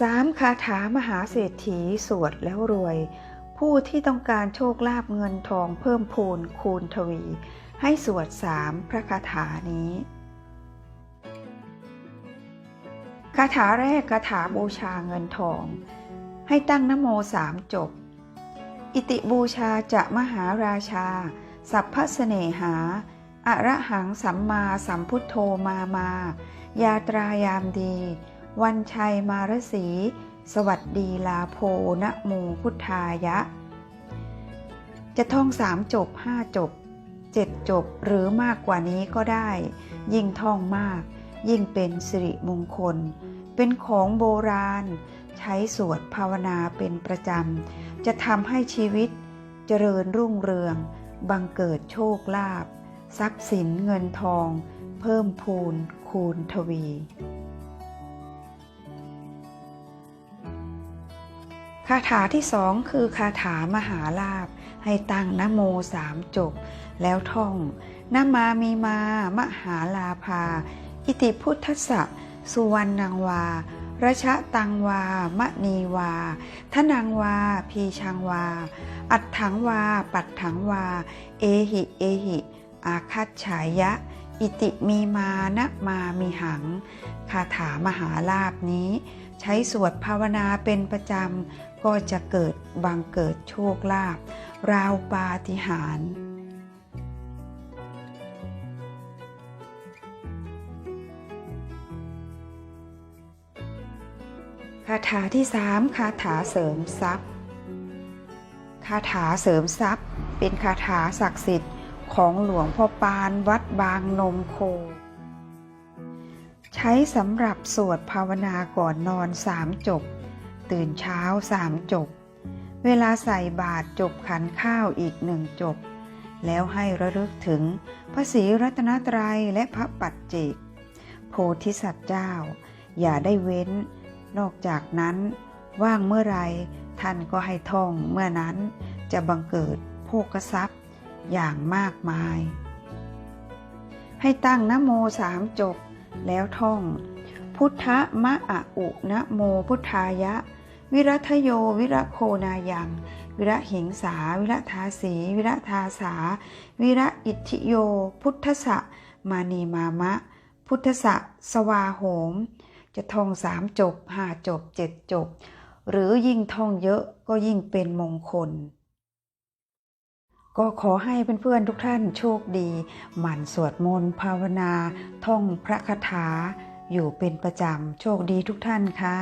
สามคาถามหาเศรษฐีสวดแล้วรวย ผู้ที่ต้องการโชคลาภเงินทองเพิ่มพูนคูณทวี ให้สวดสามพระคาถานี้ คาถาแรกคาถาบูชาเงินทอง ให้ตั้งนโมสามจบ อิติบูชาจะมหาราชา สัพพเสเนหาอะระหังสัมมาสัมพุทโธมามา ยาตรายามดี วันชัยมารสี สวัสดีลาโพนะโมพุทธายะ จะท่องสามจบห้าจบเจ็ดจบหรือมากกว่านี้ก็ได้ ยิ่งท่องมาก ยิ่งเป็นสิริมงคล เป็นของโบราณ ใช้สวดภาวนาเป็นประจำ จะทำให้ชีวิตเจริญรุ่งเรือง บังเกิดโชคลาภทรัพย์สินเงินทอง เพิ่มพูนคูณทวี คาถาที่สองคือคาถามหาลาภให้ตั้งนโมสามจบ แล้วท่องนามามีมามหาลาภา อิติพุทธสะสุวรรณังวาระชะตังวามะนีวา ทนังวา พีชังวา อัดถังวา ปัดถังวา เอหิ เอหิ อาคัตฉายะ อิติมีมานะมามีหัง คาถามหาลาภนี้ ใช้สวดภาวนาเป็นประจำ ก็จะเกิดบังเกิดโชคลาภราวปาฏิหาริย์คาถาที่สามคาถาเสริมทรัพย์ คาถาเสริมทรัพย์ เป็นคาถาศักดิ์สิทธิ์ ของหลวงพ่อปานวัดบางนมโค ใช้สำหรับสวดภาวนาก่อนนอนสามจบ ตื่นเช้าสามจบ เวลาใส่บาตรจบขันข้าวอีกหนึ่งจบ แล้วให้ระลึกถึงพระศรีรัตนตรัยและพระปัจเจก โพธิสัตว์เจ้า อย่าได้เว้น นอกจากนั้น ว่างเมื่อไรท่านก็ให้ท่องเมื่อนั้นจะบังเกิดโภกทรัพย์ อย่างมากมาย ให้ตั้งนโมสามจบแล้วท่อง พุทธมะอะอุนะโมพุทธายะ วิรัทโยวิระโคนายัง วิระหิงสา วิระทาสี วิระทาสา วิระอิทธิโย พุทธะมานีมามะ พุทธะสวาโหม จะท่องสามจบห้าจบเจ็ดจบ หรือยิ่งท่องเยอะก็ยิ่งเป็นมงคล ก็ขอให้เพื่อนๆทุกท่านโชคดี หมั่นสวดมนต์ภาวนา ท่องพระคาถา อยู่เป็นประจำ โชคดีทุกท่านค่ะ